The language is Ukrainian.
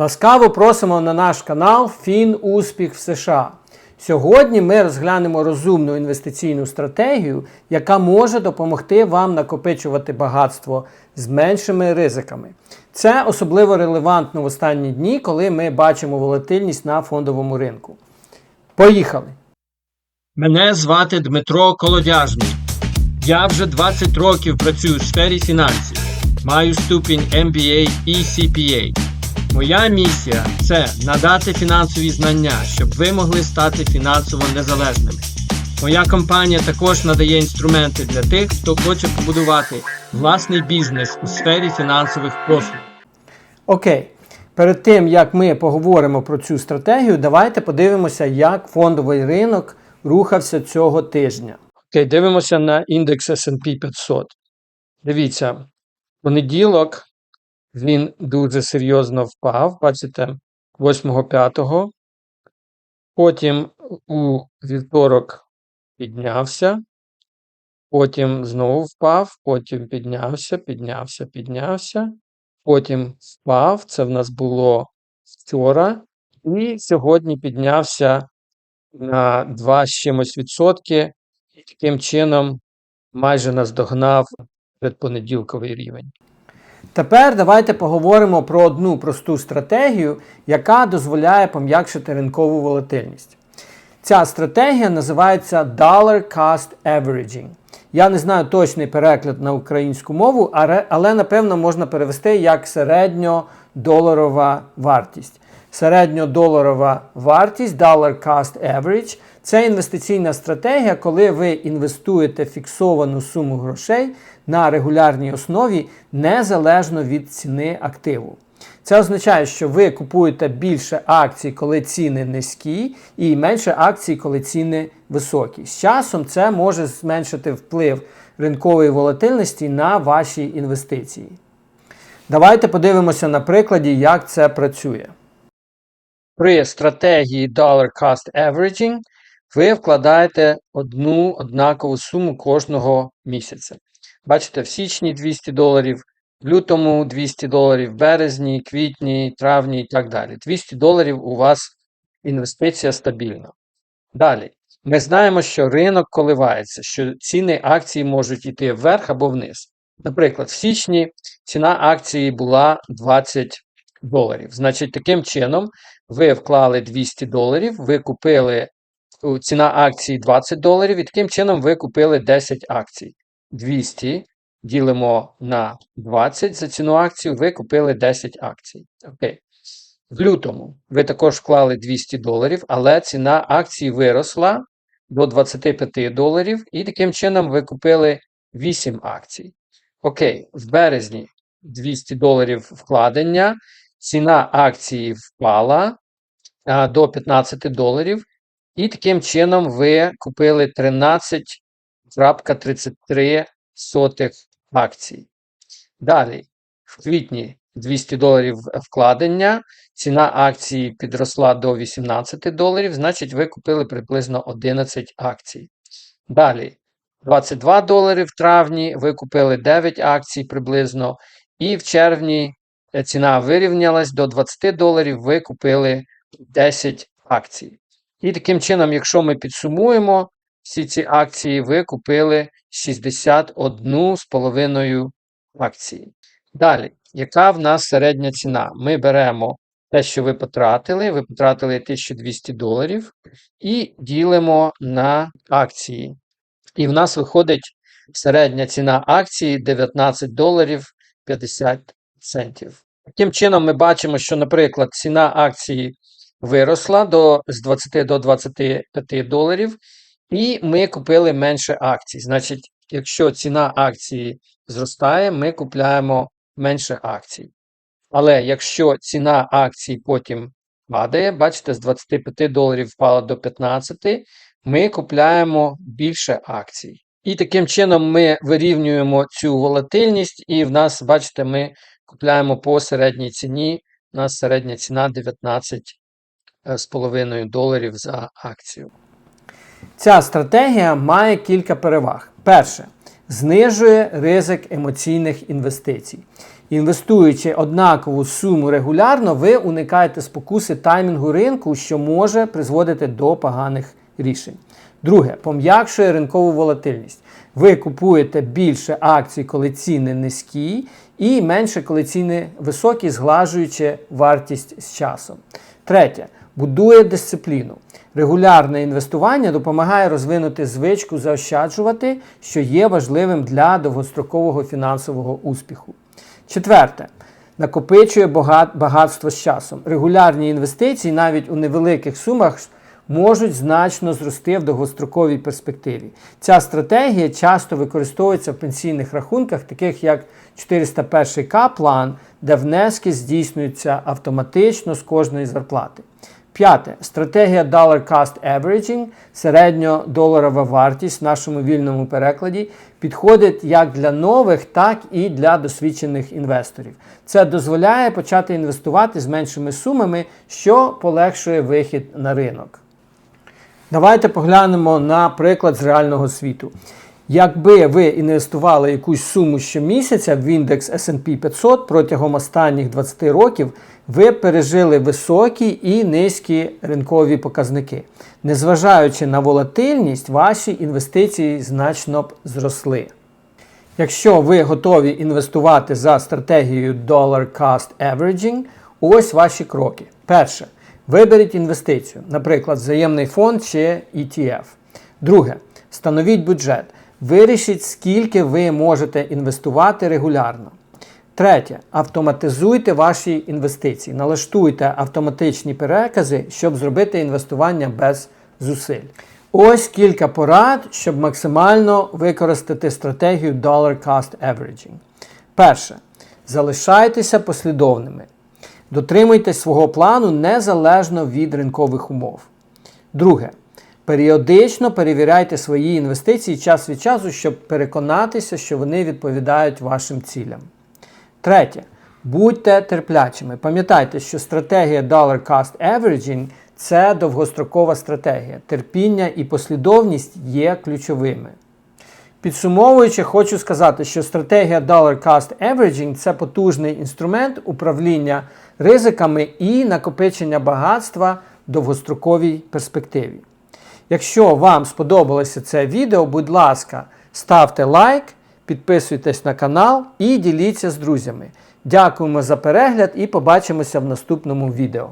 Ласкаво просимо на наш канал Фін Успіх в США. Сьогодні ми розглянемо розумну інвестиційну стратегію, яка може допомогти вам накопичувати багатство з меншими ризиками. Це особливо релевантно в останні дні, коли ми бачимо волатильність на фондовому ринку. Поїхали! Мене звати Дмитро Колодяжний. Я вже 20 років працюю в сфері фінансів. Маю ступінь MBA і CPA. Моя місія це надати фінансові знання, щоб ви могли стати фінансово незалежними. Моя компанія також надає інструменти для тих, хто хоче побудувати власний бізнес у сфері фінансових послуг. Окей. Перед тим як ми поговоримо про цю стратегію, давайте подивимося, як фондовий ринок рухався цього тижня. Окей, дивимося на індекс SP 500. Дивіться, понеділок він дуже серйозно впав. Бачите, 8-5. Потім у вівторок піднявся. Потім знову впав, потім піднявся, піднявся, піднявся. Потім впав. Це в нас було вчора. І сьогодні піднявся на 2 з чимось відсотки. І таким чином майже наздогнав предпонеділковий рівень. Тепер давайте поговоримо про одну просту стратегію, яка дозволяє пом'якшити ринкову волатильність. Ця стратегія називається Dollar Cost Averaging. Я не знаю точний переклад на українську мову, але, напевно можна перевести як середньодоларова вартість. Середньодоларова вартість Dollar Cost Average це інвестиційна стратегія, коли ви інвестуєте фіксовану суму грошей на регулярній основі незалежно від ціни активу. Це означає, що ви купуєте більше акцій, коли ціни низькі, і менше акцій, коли ціни високі. З часом це може зменшити вплив ринкової волатильності на ваші інвестиції. Давайте подивимося на прикладі, як це працює. При стратегії Dollar Cost Averaging ви вкладаєте одну однакову суму кожного місяця. Бачите, в січні 200 доларів, в лютому 200 доларів, в березні, квітні, травні і так далі. 200 доларів у вас інвестиція стабільна. Далі. Ми знаємо, що ринок коливається, що ціни акції можуть йти вверх або вниз. Наприклад, в січні ціна акції була 20 доларів. Значить, таким чином, ви вклали 200 доларів, ви купили ціна акції 20 доларів, і таким чином ви купили 10 акцій. 200 ділимо на 20 за ціну акцію, ви купили 10 акцій. Окей. В лютому ви також вклали 200 доларів, але ціна акції виросла до 25 доларів, і таким чином ви купили 8 акцій. Окей, в березні 200 доларів вкладення, ціна акції впала а, до 15 доларів, і таким чином ви купили 13 33 акцій. Далі, в квітні 200 доларів вкладення, ціна акції підросла до 18 доларів, значить, ви купили приблизно 11 акцій. Далі, 22 долари в травні, ви купили 9 акцій приблизно. І в червні е, ціна вирівнялась до 20 доларів, ви купили 10 акцій. І таким чином, якщо ми підсумуємо, всі ці акції, ви купили 61,5 акції. Далі, яка в нас середня ціна? Ми беремо те, що ви потратили, ви потратили 1200 доларів, і ділимо на акції. І в нас виходить середня ціна акції 19 доларів 50 центів. Таким чином, ми бачимо, що, наприклад, ціна акції виросла до, з 20 до 25 доларів, і ми купили менше акцій. Значить, якщо ціна акції зростає, ми купляємо менше акцій. Але якщо ціна акцій потім падає, бачите, з 25 доларів впала до 15, ми купляємо більше акцій. І таким чином ми вирівнюємо цю волатильність, і в нас, бачите, ми купляємо по середній ціні. У нас середня ціна 19,5 доларів за акцію. Ця стратегія має кілька переваг. Перше, знижує ризик емоційних інвестицій. Інвестуючи однакову суму регулярно, ви уникаєте спокуси таймінгу ринку, що може призводити до поганих рішень. Друге, пом'якшує ринкову волатильність. Ви купуєте більше акцій, коли ціни низькі, і менше, коли ціни високі, зглажуючи вартість з часом. Третє, будує дисципліну. Регулярне інвестування допомагає розвинути звичку заощаджувати, що є важливим для довгострокового фінансового успіху. Четверте. Накопичує багатство з часом. Регулярні інвестиції навіть у невеликих сумах можуть значно зрости в довгостроковій перспективі. Ця стратегія часто використовується в пенсійних рахунках, таких як 401К план, де внески здійснюються автоматично з кожної зарплати. П'яте. Стратегія Dollar Cost Averaging, середньодоларова вартість в нашому вільному перекладі, підходить як для нових, так і для досвідчених інвесторів. Це дозволяє почати інвестувати з меншими сумами, що полегшує вихід на ринок. Давайте поглянемо на приклад з реального світу. Якби ви інвестували якусь суму щомісяця в індекс SP 500 протягом останніх 20 років, ви пережили високі і низькі ринкові показники. Незважаючи на волатильність, ваші інвестиції значно б зросли. Якщо ви готові інвестувати за стратегією Dollar Cost Averaging, ось ваші кроки. Перше. Виберіть інвестицію, наприклад, взаємний фонд чи ETF. Друге. Встановіть бюджет. Вирішіть, скільки ви можете інвестувати регулярно. Третє. Автоматизуйте ваші інвестиції. Налаштуйте автоматичні перекази, щоб зробити інвестування без зусиль. Ось кілька порад, щоб максимально використати стратегію Dollar Cost Averaging. Перше. Залишайтеся послідовними. Дотримуйтесь свого плану незалежно від ринкових умов. Друге. Періодично перевіряйте свої інвестиції час від часу, щоб переконатися, що вони відповідають вашим цілям. Третє. Будьте терплячими. Пам'ятайте, що стратегія Dollar Cost Averaging це довгострокова стратегія. Терпіння і послідовність є ключовими. Підсумовуючи, хочу сказати, що стратегія Dollar Cost Averaging це потужний інструмент управління ризиками і накопичення багатства в довгостроковій перспективі. Якщо вам сподобалося це відео, будь ласка, ставте лайк, підписуйтесь на канал і діліться з друзями. Дякуємо за перегляд і побачимося в наступному відео.